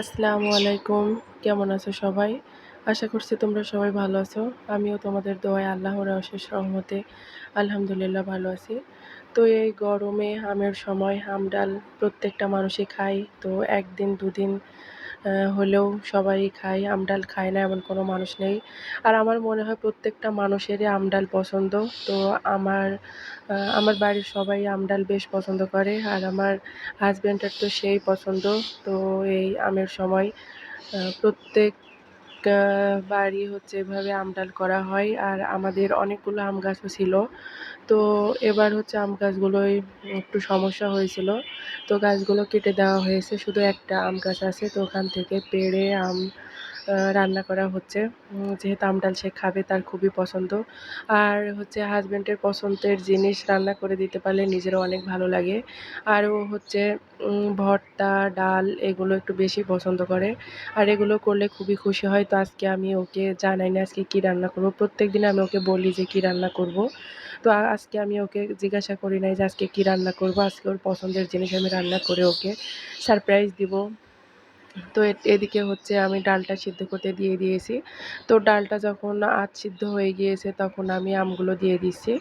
আসসালামু আলাইকুম। কেমন আছো সবাই? আশা করছি তোমরা সবাই ভালো আছো। আমিও তোমাদের দোয়ায় আল্লাহর অশেষ রহমতে আলহামদুলিল্লাহ ভালো আছি। তো এই গরমে আমের সময় হাম ডাল প্রত্যেকটা মানুষই খায়। তো একদিন, দুদিন হলেও সবাই খায় আমডাল খায় না এমন কোনো মানুষ নেই। আর আমার মনে হয় প্রত্যেকটা মানুষেরই আমডাল পছন্দ। তো আমার আমার বাড়ির সবাই আমডাল বেশ পছন্দ করে আর আমার হাজব্যান্ডের তো সেই পছন্দ। তো এই আমের সময় প্রত্যেক বাড়ি হচ্ছে এভাবে আমডাল করা হয় আর আমাদের অনেকগুলো আম গাছও ছিল। তো এবার হচ্ছে আম গাছগুলোই একটু সমস্যা হয়েছিল। তো গাছগুলো কেটে দেওয়া হয়েছে, শুধু একটা আম গাছ আছে। তো ওখান থেকে পেড়ে আম রান্না করা হচ্ছে। যেহেতু আমডাল সে খাবে, তার খুবই পছন্দ। আর হচ্ছে হাজব্যান্ডের পছন্দের জিনিস রান্না করে দিতে পারলে নিজেরও অনেক ভালো লাগে। আর ও হচ্ছে ভর্তা, ডাল এগুলো একটু বেশি পছন্দ করে। আর এগুলো করলে খুবই খুশি হয়। তো আজকে আমি ওকে জানাই না আজকে কী রান্না করব। প্রত্যেক দিন আমি ওকে বলি যে কী রান্না করব। তো আজকে আমি ওকে জিজ্ঞাসা করি নাই যে আজকে কী রান্না করব। আজকে ওর পছন্দের জিনিস আমি রান্না করে ওকে সারপ্রাইজ দিব। তো এদিকে হচ্ছে আমি ডালটা সিদ্ধ করতে দিয়ে দিয়েছি। তো ডালটা যখন আধ সিদ্ধ হয়ে গিয়েছে তখন আমি আমগুলো দিয়ে দিচ্ছি।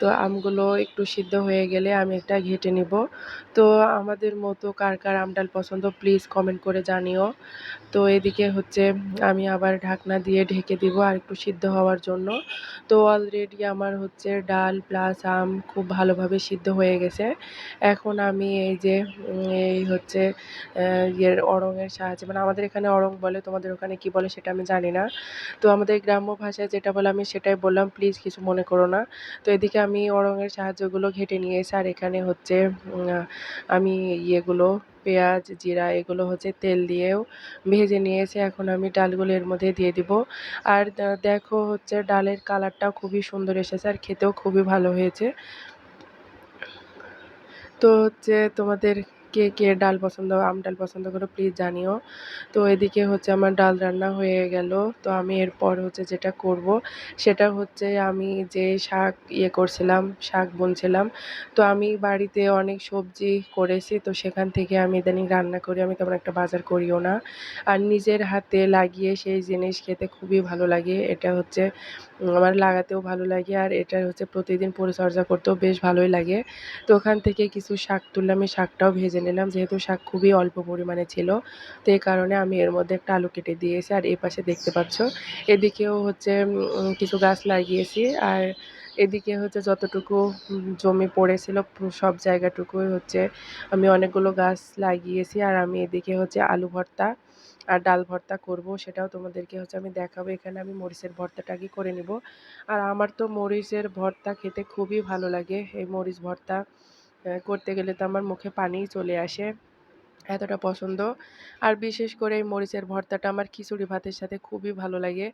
তো আমগুলো একটু সিদ্ধ হয়ে গেলে আমি একটা ঘেটে নিব। তো আমাদের মতো কার কার আম ডাল পছন্দ প্লিজ কমেন্ট করে জানিও। তো এদিকে হচ্ছে আমি আবার ঢাকনা দিয়ে ঢেকে দিব আর একটু সিদ্ধ হওয়ার জন্য। তো অলরেডি আমার হচ্ছে ডাল প্লাস আম খুব ভালোভাবে সিদ্ধ হয়ে গেছে। এখন আমি এই যে এই হচ্ছে ইয়ের অরঙের সাহায্যে মানে আমাদের এখানে অরং বলে, তোমাদের ওখানে কি বলে সেটা আমি জানি না। তো আমাদের গ্রাম্য ভাষায় যেটা বলে আমি সেটাই বললাম প্লিজ কিছু মনে করো না। তো এদিকে আমি অরঙের সাহায্যগুলো ঘেটে নিয়েছি আর এখানে হচ্ছে আমি ইয়েগুলো, পেঁয়াজ, জিরা এগুলো হচ্ছে তেল দিয়েও ভেজে নিয়েছি এখন আমি ডালগুলো এর মধ্যে দিয়ে দিব। আর দেখো হচ্ছে ডালের কালারটাও খুবই সুন্দর এসেছে, আর খেতেও খুবই ভালো হয়েছে। তো হচ্ছে তোমাদের কে কে ডাল পছন্দ, আম ডাল পছন্দ করো প্লিজ জানিও। তো এদিকে হচ্ছে আমার ডাল রান্না হয়ে গেল। তো আমি এরপর হচ্ছে যেটা করব, সেটা হচ্ছে আমি যে শাক ইয়ে করছিলাম, শাক বুনছিলাম, তো আমি বাড়িতে অনেক সবজি করেছি, তো সেখান থেকে আমি ইদানিং রান্না করি, আমি তেমন একটা বাজার করিও না। আর নিজের হাতে লাগিয়ে সেই জিনিস খেতে খুবই ভালো লাগে, এটা হচ্ছে আমার লাগাতেও ভালো লাগে, আর এটা হচ্ছে প্রতিদিন পরিচর্যা করতেও বেশ ভালোই লাগে। তো ওখান থেকে কিছু শাক তুললে আমি শাকটাও ভেজে নিলাম, যেহেতু শাক খুবই অল্প পরিমাণে ছিল। তো এই কারণে আমি এর মধ্যে একটা আলু কেটে দিয়েছি, আর এই পাশে দেখতে পাচ্ছ, এদিকেও হচ্ছে কিছু গাছ লাগিয়েছি। আর এদিকে হচ্ছে যতটুকু জমি পড়েছিল, সব জায়গাটুকুই হচ্ছে আমি অনেকগুলো গাছ লাগিয়েছি। আর আমি এদিকে হচ্ছে আলু ভর্তা আর ডাল ভর্তা করব, সেটাও তোমাদেরকে হচ্ছে আমি দেখাবো। এখানে আমি মরিচের ভর্তাটা আগে করে নিব। আর আমার তো মরিচের ভর্তা খেতে খুবই ভালো লাগে, এই মরিচ ভর্তা। করতে গেলে তো আমার মুখে পানিই চলে আসে এতটা পছন্দ। আর বিশেষ করে এই মরিচের ভর্তাটা আমার খিচুড়ি ভাতের সাথে খুবই ভালো লাগে।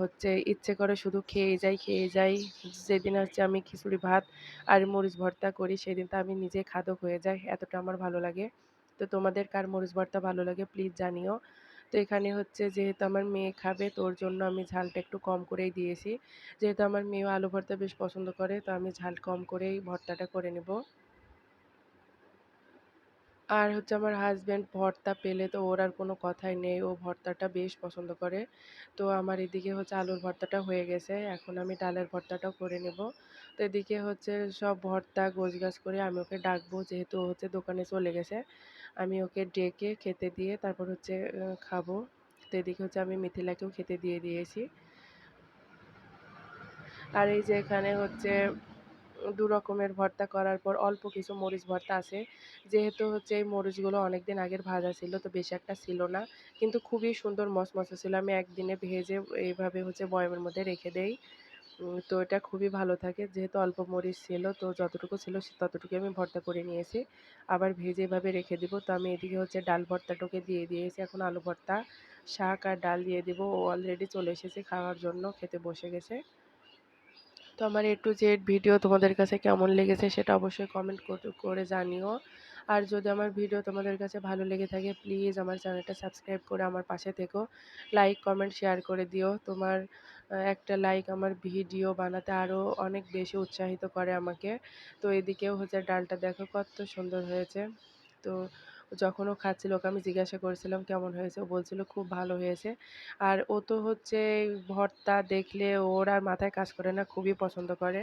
হচ্ছে ইচ্ছে করে শুধু খেয়ে যাই খেয়ে যাই। যেদিন হচ্ছে আমি খিচুড়ি ভাত আর মরিচ ভর্তা করি, সেদিন তো আমি নিজে খাদক হয়ে যাই। এতটা আমার ভালো লাগে। তো তোমাদের কার মরিচ ভর্তা ভালো লাগে প্লিজ জানিও। তো এখানে হচ্ছে যেহেতু আমার মেয়ে খাবে তোর জন্য আমি ঝালটা একটু কম করেই দিয়েছি। যেহেতু আমার মেয়েও আলু ভর্তা বেশ পছন্দ করে, তো আমি ঝাল কম করেই ভর্তাটা করে নেব। আর হচ্ছে আমার হাজব্যান্ড ভর্তা পেলে তো ওর আর কোনো কথাই নেই। ও ভর্তাটা বেশ পছন্দ করে। তো আমার এদিকে হচ্ছে আলুর ভর্তাটা হয়ে গেছে। এখন আমি ডালের ভর্তাটাও করে নেব। তো এদিকে হচ্ছে সব ভর্তা গোছগাছ করে আমি ওকে ডাকবো যেহেতু হচ্ছে দোকানে চলে গেছে। আমি ওকে ডেকে খেতে দিয়ে তারপর হচ্ছে খাব। তো এদিকে হচ্ছে আমি মিথিলাকেও খেতে দিয়ে দিয়েছি। আর এই যে এখানে হচ্ছে দু রকমের ভর্তা করার পর অল্প কিছু মরিচ ভর্তা আছে। যেহেতু হচ্ছে এই মরিচগুলো অনেক দিন আগের ভাজা ছিল, তো বেশি একটা ছিল না। কিন্তু খুবই সুন্দর মসমসে ছিল। আমি একদিনে ভেজে এইভাবে হচ্ছে বয়ামের মধ্যে রেখে দেই। তো এটা খুবই ভালো থাকে। যেহেতু অল্প মরিচ ছিল, তো যতটুকু ছিল ততটুকু আমি ভর্তা করে নিয়েছি। আবার ভেজে এভাবে রেখে দিব। তো আমি এদিকে হচ্ছে ডাল ভর্তাটাকে দিয়ে দিয়েছি। এখন আলু ভর্তা, শাক আর ডাল দিয়ে দিব। ও অলরেডি চলে এসেছে খাওয়ার জন্য, খেতে বসে গেছে। তো আমার এ টু জেড ভিডিও তোমাদের কাছে কেমন লেগেছে সেটা অবশ্যই কমেন্ট করে জানিও। আর যদি আমার ভিডিও তোমাদের কাছে ভালো লেগে থাকে প্লিজ আমার চ্যানেলটা সাবস্ক্রাইব করে আমার পাশে থেকো। লাইক কমেন্ট শেয়ার করে দিও। তোমার একটা লাইক আমার ভিডিও বানাতে আরও অনেক বেশি উৎসাহিত করে আমাকে। তো এদিকেও হচ্ছে ডালটা দেখো কত সুন্দর হয়েছে। তো যখন ও খাচ্ছিল, ওকে আমি জিজ্ঞাসা করেছিলাম, কেমন হয়েছে? ও বলছিল, খুব ভালো হয়েছে। আর ও তো হচ্ছে, ভর্তা দেখলে ওর আর মাথায় কাজ করে না, খুবই পছন্দ করে।